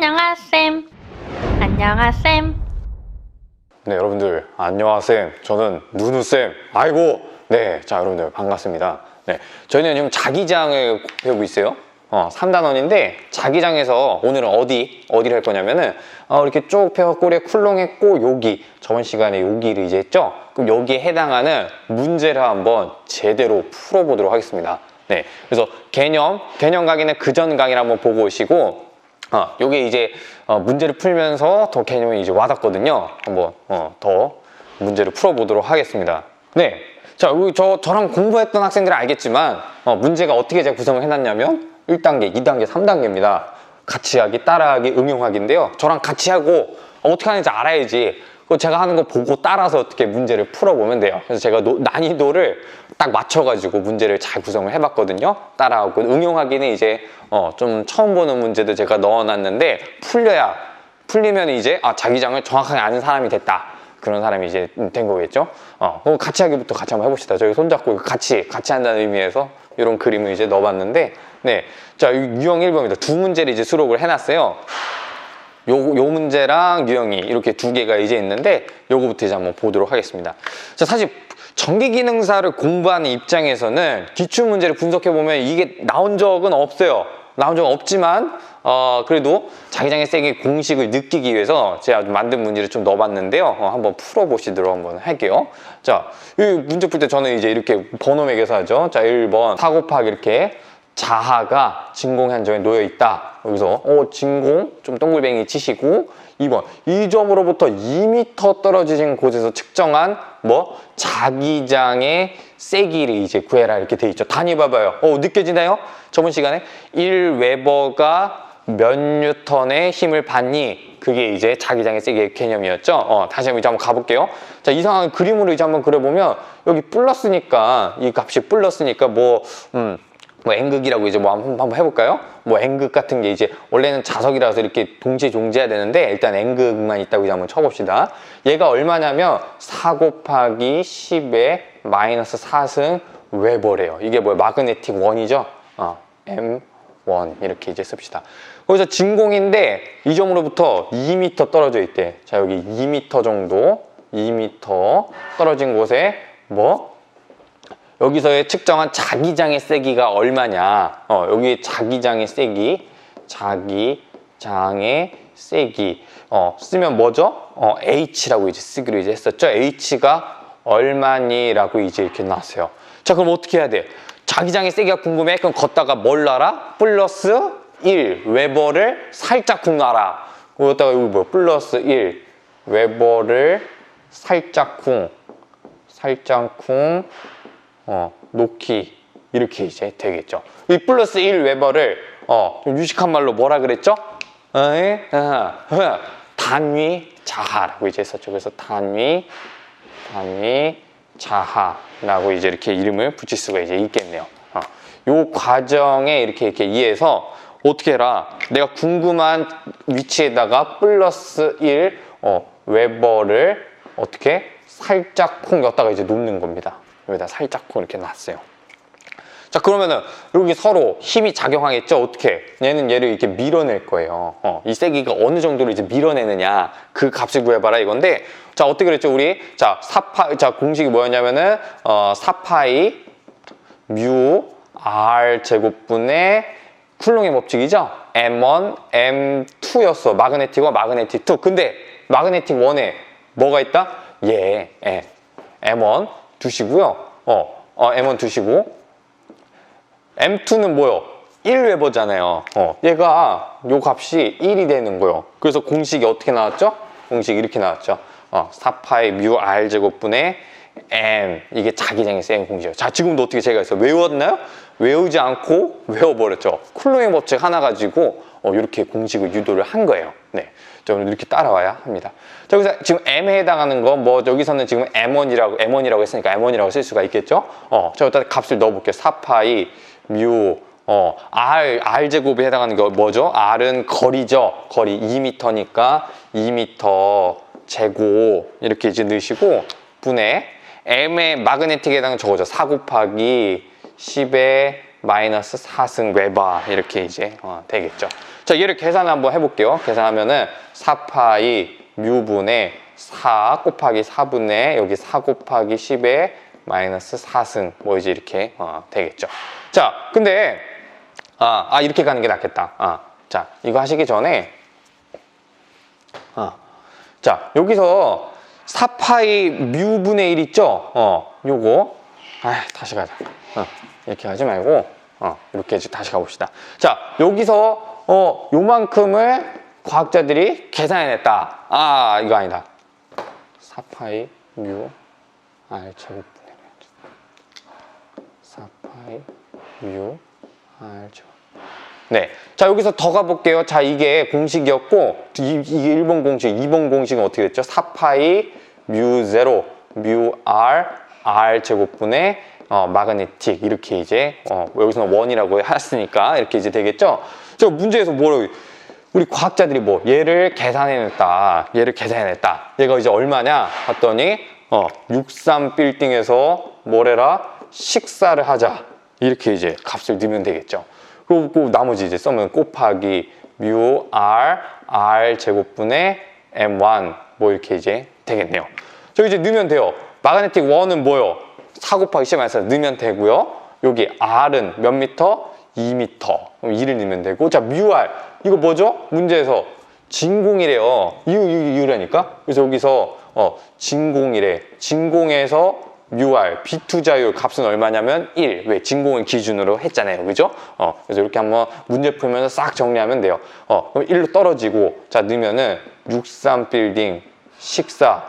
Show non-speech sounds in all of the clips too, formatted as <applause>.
안녕하셈. 안녕하셈. 네, 여러분들 안녕하세요. 저는 누누쌤. 아이고. 네, 자 여러분들 반갑습니다. 네, 저희는 지금 자기장을 배우고 있어요. 어, 3단원인데 자기장에서 오늘은 어디 어디를 할 거냐면은 어, 이렇게 쭉 펴서 꼬리에 쿨롱했고 여기 저번 시간에 여기를 이제 했죠. 그럼 여기에 해당하는 문제를 한번 제대로 풀어보도록 하겠습니다. 네, 그래서 개념 개념 강의는 그전 강의를 한번 보고 오시고 어, 요게 이제 어, 문제를 풀면서 더 개념이 이제 와닿거든요. 한번 어, 더 문제를 풀어보도록 하겠습니다. 네. 자, 여기 저, 저랑 공부했던 학생들은 알겠지만, 어, 문제가 어떻게 제가 구성을 해놨냐면, 1단계, 2단계, 3단계입니다. 같이 하기, 따라하기, 응용하기인데요. 저랑 같이 하고, 어, 떻게 하는지 알아야지. 그 제가 하는 거 보고 따라서 어떻게 문제를 풀어보면 돼요. 그래서 제가 노- 난이도를 딱 맞춰가지고 문제를 잘 구성을 해봤거든요. 따라하고 응용하기는 이제 어, 좀 처음 보는 문제도 제가 넣어놨는데 풀려야 풀리면 이제 아 자기장을 정확하게 아는 사람이 됐다. 그런 사람이 이제 된 거겠죠. 어, 같이 하기부터 같이 한번 해봅시다. 저희 손잡고 같이 같이 한다는 의미에서 이런 그림을 이제 넣어봤는데, 네, 자 유- 유형 1번입니다. 두 문제를 이제 수록을 해놨어요. 요, 요 문제랑 유형이 이렇게 두 개가 이제 있는데 요거부터 이제 한번 보도록 하겠습니다. 자, 사실 전기기능사를 공부하는 입장에서는 기출 문제를 분석해 보면 이게 나온 적은 없어요. 나온 적은 없지만 어, 그래도 자기장의 세계 공식을 느끼기 위해서 제가 좀 만든 문제를 좀 넣어봤는데요. 어, 한번 풀어보시도록 한번 할게요. 자, 이 문제 풀 때 저는 이제 이렇게 번호 매겨서 하죠. 자, 1번 4 곱하기 이렇게 자하가 진공 한점에 놓여 있다. 여기서 어 진공 좀 동글뱅이 치시고 2번 이 점으로부터 2m 떨어진 곳에서 측정한 뭐 자기장의 세기를 이제 구해라 이렇게 돼 있죠. 단위 봐봐요. 어 느껴지나요? 저번 시간에 1웨버가 몇 뉴턴의 힘을 받니? 그게 이제 자기장의 세기의 개념이었죠. 어, 다시 한번 이제 한번 가볼게요. 자, 이 상황 그림으로 이제 한번 그려보면 여기 플러스니까 이 값이 플러스니까 뭐 음. 뭐 N극이라고 이제 뭐 한번, 한번 해볼까요? 뭐 N극 같은 게 이제 원래는 자석이라서 이렇게 동시에 존재해야 되는데 일단 N극만 있다고 이제 한번 쳐봅시다. 얘가 얼마냐면 4 곱하기 10의 마이너스 4승 웨버래요. 이게 뭐야? 마그네틱 원이죠? 어, M1 이렇게 이제 씁시다. 거기서 진공인데 이 점으로부터 2m 떨어져 있대. 자 여기 2m 정도 2m 떨어진 곳에 뭐 여기서의 측정한 자기장의 세기가 얼마냐. 어, 여기 자기장의 세기, 자기장의 세기. 어, 쓰면 뭐죠? 어, H라고 이제 쓰기로 이제 했었죠. H가 얼마니라고 이제 이렇게 나왔어요. 자, 그럼 어떻게 해야 돼? 자기장의 세기가 궁금해? 그럼 걷다가 뭘 놔라? 플러스 1 웨버를 살짝 쿵 놔라. 그러다가 여기 뭐 플러스 1 웨버를 살짝 쿵 살짝 쿵 어, 놓기 이렇게 이제 되겠죠. 이 플러스 1 웨버를 어, 좀 유식한 말로 뭐라 그랬죠? 어이? 어, 어, 단위 자하라고 이제 했었죠. 그래서 단위 단위 자하라고 이제 이렇게 이름을 붙일 수가 이제 있겠네요. 어, 요 과정에 이렇게 이렇게 이해해서 어떻게 해라? 내가 궁금한 위치에다가 플러스 1 어, 웨버를 어떻게 살짝 콩 였다가 이제 놓는 겁니다. 여기다 살짝 콩 이렇게 놨어요. 자 그러면은 여기 서로 힘이 작용하겠죠? 어떻게? 얘는 얘를 이렇게 밀어낼 거예요. 어, 이 세기가 어느 정도로 이제 밀어내느냐? 그 값을 구해봐라 이건데 자 어떻게 그랬죠 우리? 자 사파 자 공식이 뭐였냐면은 어, 사파이 뮤 r 제곱분의 쿨롱의 법칙이죠? m1 m2였어. 마그네틱 1 마그네틱 2 근데 마그네틱 1에 뭐가 있다? 예, 예. m1 두시고요 어, 어 m1 두시고 M2는 뭐요? 1웨버잖아요. 어, 얘가 요 값이 1이 되는 거예요. 그래서 공식이 어떻게 나왔죠? 공식이 이렇게 나왔죠. 어, 4파이 뮤 R 제곱분의 M 이게 자기장의 센 공식이에요. 자 지금도 어떻게 제가 했어요? 외웠나요? 외우지 않고 외워버렸죠. 쿨롱의 법칙 하나 가지고 어, 이렇게 공식을 유도를 한 거예요. 네. 자, 오늘 이렇게 따라와야 합니다. 자, 여기서 지금 M에 해당하는 거, 뭐, 여기서는 지금 M1이라고, M1이라고 했으니까 M1이라고 쓸 수가 있겠죠? 어, 자, 일단 값을 넣어볼게요. 4파이, 뮤, 어, R, R 제곱에 해당하는 게 뭐죠? R은 거리죠. 거리 2m니까 2m 제곱 이렇게 이제 넣으시고 분의 M의 마그네틱에 해당하는 저거죠. 4 곱하기 10의 마이너스 4승 웨바 이렇게 이제 어, 되겠죠. 자, 얘를 계산 한번 해볼게요. 계산하면은 4파이 뮤분의 4 곱하기 4분의 여기 4 곱하기 10에 마이너스 4승 뭐 이제 이렇게 어, 되겠죠. 자, 근데 아, 아 이렇게 가는 게 낫겠다. 아, 자, 이거 하시기 전에 아, 자, 여기서 4파이 뮤분의 1 있죠? 어, 요거. 아, 다시 가자. 어, 이렇게 하지 말고, 어, 이렇게 다시 가봅시다. 자, 여기서, 어, 요만큼을 과학자들이 계산해냈다. 아, 이거 아니다. 4파이 뮤 R 제곱 분의 4파이 뮤 R 제곱. 네. 자, 여기서 더 가볼게요. 자, 이게 공식이었고, 이, 이게 1번 공식, 2번 공식은 어떻게 됐죠? 4파이 뮤 제로, 뮤 R, R 제곱분의 어, 마그네틱. 이렇게 이제, 어, 여기서는 원이라고 했으니까 이렇게 이제 되겠죠? 저 문제에서 뭐라고, 우리 과학자들이 뭐, 얘를 계산해냈다. 얘를 계산해냈다. 얘가 이제 얼마냐? 봤더니, 어, 63 빌딩에서 뭐래라? 식사를 하자. 이렇게 이제 값을 넣으면 되겠죠. 그리고 그 나머지 이제 써면 곱하기 뮤 r r 제곱분의 m1 뭐 이렇게 이제 되겠네요. 저 이제 넣으면 돼요. 마그네틱 1은 뭐요? 4 곱하기 10에서 넣으면 되고요. 여기 r은 몇 미터? 2미터. 그럼 2를 넣으면 되고 자뮤 r 이거 뭐죠? 문제에서 진공이래요. 이유 이유 이유라니까. 그래서 여기서 어 진공이래. 진공에서 UR, B2 자율 값은 얼마냐면 1. 왜? 진공을 기준으로 했잖아요. 그죠? 어, 그래서 이렇게 한번 문제 풀면서 싹 정리하면 돼요. 어, 그럼 1로 떨어지고, 자, 넣으면은 63 빌딩, 식사,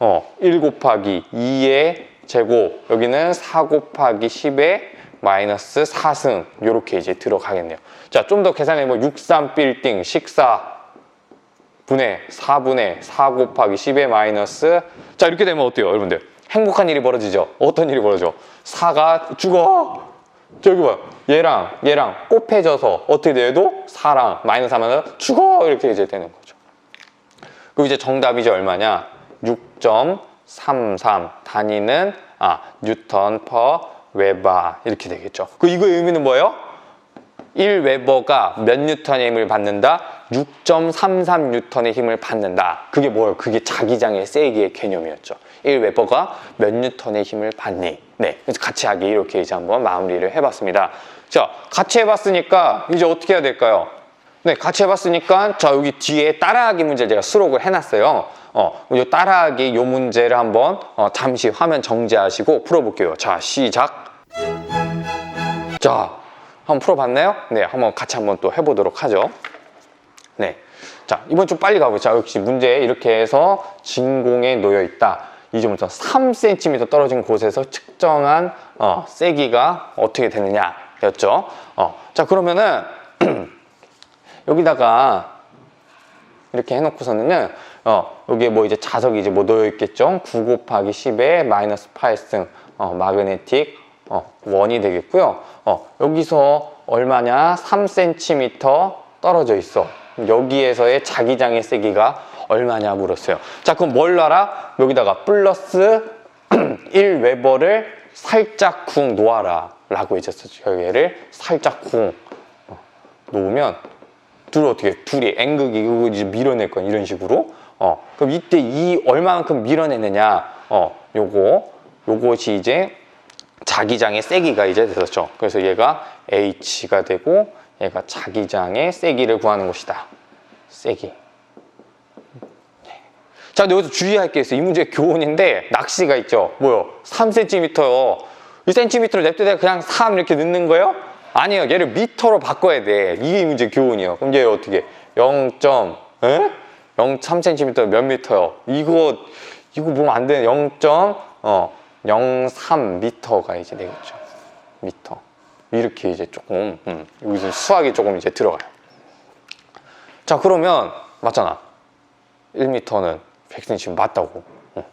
어, 1 곱하기 2의 제곱, 여기는 4 곱하기 10의 마이너스 4승, 요렇게 이제 들어가겠네요. 자, 좀 더 계산해보면 63 빌딩, 식사, 분의 4분의 4 곱하기 10의 마이너스. 자 이렇게 되면 어때요 여러분들? 행복한 일이 벌어지죠? 어떤 일이 벌어져? 4가 죽어. 저기 봐요. 얘랑 얘랑 곱해져서 어떻게 돼도 4랑 마이너스 하면 죽어. 이렇게 이제 되는 거죠. 그리고 이제 정답이 이제 얼마냐 6.33 단위는 아 뉴턴 퍼 웨바 이렇게 되겠죠 그 이거의 의미는 뭐예요? 1웨버가 몇 뉴턴의 힘을 받는다? 6.33 뉴턴의 힘을 받는다. 그게 뭐예요? 그게 자기장의 세기의 개념이었죠. 1웨버가 몇 뉴턴의 힘을 받니? 네. 그래서 같이 하기 이렇게 이제 한번 마무리를 해봤습니다. 자, 같이 해봤으니까 이제 어떻게 해야 될까요? 네, 같이 해봤으니까 자 여기 뒤에 따라하기 문제 제가 수록을 해놨어요. 어, 이 따라하기 요 문제를 한번 어, 잠시 화면 정지하시고 풀어볼게요. 자, 시작. 자, 한번 풀어봤나요? 네, 한번 같이 한번 또 해보도록 하죠. 네. 자, 이번 좀 빨리 가보자. 역시 문제 이렇게 해서 진공에 놓여 있다. 이 점부터 3cm 떨어진 곳에서 측정한 어, 세기가 어떻게 되느냐 였죠. 어, 자, 그러면은 <clears throat> 여기다가 이렇게 해놓고서는요, 어, 여기에 뭐 이제 자석이 이제 뭐 놓여 있겠죠? 9 곱하기 10에 마이너스 8승, 어, 마그네틱, 어, 원이 되겠고요. 어, 여기서 얼마냐? 3cm 떨어져 있어. 여기에서의 자기장의 세기가 얼마냐 물었어요. 자, 그럼 뭘 놔라? 여기다가 플러스 <clears throat> 1 웨버를 살짝 쿵 놓아라. 라고 해줬었죠. 얘를 살짝 쿵 어, 놓으면 둘이 어떻게 해? 둘이 N극이 이거 이제 밀어낼 거야 이런 식으로? 어 그럼 이때 이 얼마만큼 밀어내느냐? 어 요거 요것이 이제 자기장의 세기가 이제 됐었죠. 그래서 얘가 H가 되고 얘가 자기장의 세기를 구하는 것이다. 세기. 네. 자 근데 여기서 주의할 게 있어요. 이 문제 교훈인데 낚시가 있죠. 뭐요? 3cm요. 1cm를 냅두다가 그냥 3 이렇게 넣는 거예요? 아니에요. 얘를 미터로 바꿔야 돼. 이게 이 문제 교훈이에요. 그럼 얘 어떻게? 0. 에? 0, 3cm 몇 미터요? 이거 이거 보면 안 돼. 0. 어, 03 미터가 이제 되겠죠. 미터. 이렇게 이제 조금 음, 여기서 수학이 조금 이제 들어가요. 자 그러면 맞잖아. 1m는 100cm 맞다고. 어.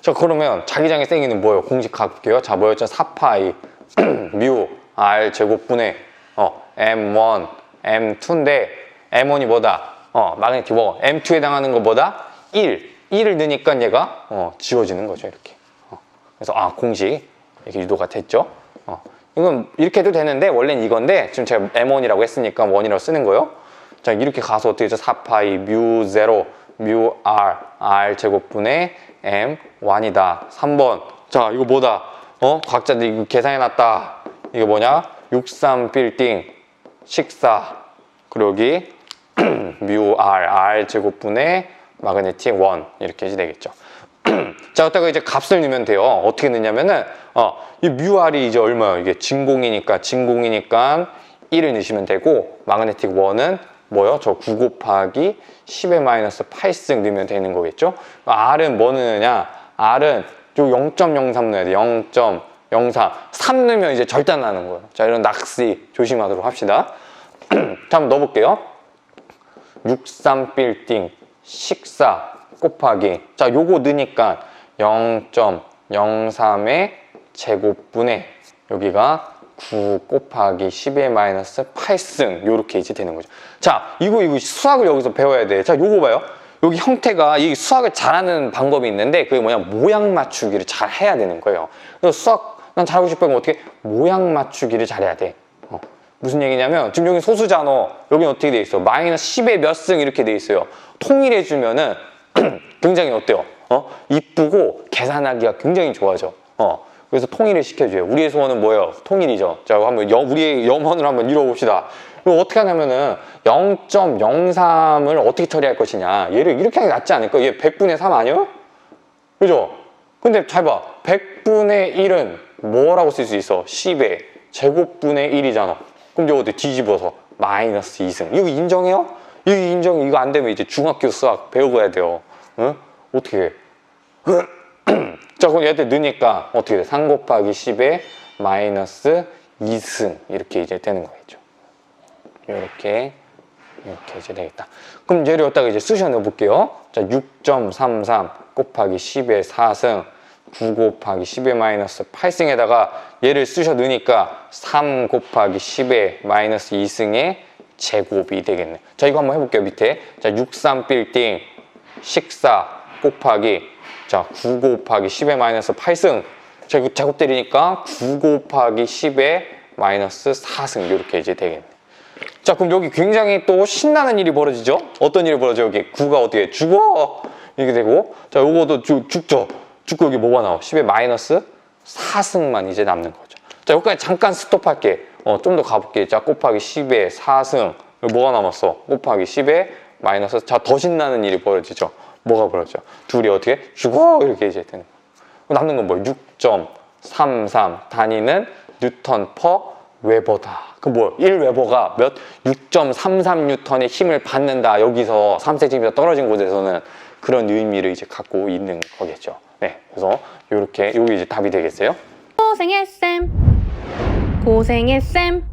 자 그러면 자기장의 세기는 뭐예요? 공식 갈게요. 자 뭐였죠? 4파이 <clears throat> 뮤 r 제곱분의 어, m1 m2인데 m1이 뭐다? 어 마그네틱 뭐 m2에 해당하는 거 뭐다? 1 1을 넣으니까 얘가 어, 지워지는 거죠 이렇게. 어. 그래서 아 공식 이렇게 유도가 됐죠. 어. 이건 이렇게 해도 되는데 원래는 이건데 지금 제가 M1이라고 했으니까 원이라고 쓰는 거예요. 자 이렇게 가서 어떻게 되죠? 4파이 뮤 제로 뮤 R R 제곱분의 M 1이다. 3번. 자 이거 뭐다? 어? 과학자들이 이거 계산해놨다. 이게 뭐냐? 63 빌딩 식사 여기 <clears throat> 뮤 R R 제곱분의 마그네틱 1 이렇게 해도 되겠죠. <clears throat> 자, 여기다가 이제 값을 넣으면 돼요. 어떻게 넣냐면은, 어, 이 뮤알이 이제 얼마예요? 이게 진공이니까, 진공이니까 1을 넣으시면 되고, 마그네틱 1은 뭐요? 저 9 곱하기 10의 마이너스 8승 넣으면 되는 거겠죠? R은 뭐 넣느냐? R은 요 0.03 넣어야 돼. 0.03. 3 넣으면 이제 절단 나는 거예요. 자, 이런 낚시 조심하도록 합시다. <clears throat> 자, 한번 넣어볼게요. 63 빌딩 식사 곱하기 자 요거 넣으니까 0.03의 제곱분의 여기가 9 곱하기 10의 마이너스 8승 요렇게 이제 되는 거죠 자 이거 이거 수학을 여기서 배워야 돼 자 요거 봐요 여기 형태가 이 수학을 잘하는 방법이 있는데 그게 뭐냐 모양 맞추기를 잘 해야 되는 거예요 그래서 수학 난 잘하고 싶으면 어떻게 모양 맞추기를 잘해야 돼? 어. 무슨 얘기냐면 지금 여기 소수잖아 여기 어떻게 돼 있어? 마이너스 10의 몇 승 이렇게 돼 있어요. 통일해 주면은 <clears throat> 굉장히 어때요? 어? 이쁘고 계산하기가 굉장히 좋아져. 어. 그래서 통일을 시켜줘요. 우리의 소원은 뭐예요? 통일이죠. 자 한번 여, 우리의 염원을 한번 이뤄봅시다. 이거 어떻게 하냐면은 0.03을 어떻게 처리할 것이냐. 얘를 이렇게 하는 게 낫지 않을까? 얘 100분의 3 아니에요? 그죠? 근데 잘 봐. 100분의 1은 뭐라고 쓸 수 있어? 10의 제곱분의 1이잖아. 그럼 이거 어때? 뒤집어서 마이너스 2승. 이거 인정해요? 이거 인정, 이거 안 되면 이제 중학교 수학 해야 돼요. 응? 어떻게 해? <clears throat> 자, 그럼 얘한테 넣으니까 어떻게 돼? 3 곱하기 10에 마이너스 2승. 이렇게 이제 되는 거겠죠. 이렇게 이렇게 이제 되겠다. 그럼 얘를 여기다가 이제 쑤셔 넣어 볼게요. 자, 6.33 곱하기 10의 4승, 9 곱하기 10의 마이너스 8승에다가 얘를 쑤셔 넣으니까 3 곱하기 10의 마이너스 2승의 제곱이 되겠네. 자, 이거 한번 해볼게요, 밑에. 자, 63 빌딩, 식사 곱하기, 자, 9 곱하기 10의 마이너스 8승. 자, 이거 제곱 때리니까 9 곱하기 10의 마이너스 4승. 이렇게 이제 되겠네. 자 그럼 여기 굉장히 또 신나는 일이 벌어지죠 어떤 일이 벌어져 여기 9가 어떻게 죽어 이렇게 되고 자 요거도 죽, 죽죠 죽고 여기 뭐가 나와? 10의 마이너스 4승만 이제 남는 거죠. 자 여기까지 잠깐 스톱할게. 어, 좀 더 가볼게. 자 곱하기 10의 4승. 여기 뭐가 남았어? 곱하기 10의 마이너스 자 더 신나는 일이 벌어지죠. 뭐가 벌어져? 둘이 어떻게? 죽어! 이렇게 이제 되는 거 남는 건 뭐예요? 6.33 단위는 뉴턴 퍼 웨버다. 그 뭐, 1웨버가 몇? 6.33뉴턴의 힘을 받는다. 여기서 3cm 떨어진 곳에서는 그런 의미를 이제 갖고 있는 거겠죠. 네. 그래서 이렇게, 여기 이제 답이 되겠어요. 고생했쌤 고생했쌤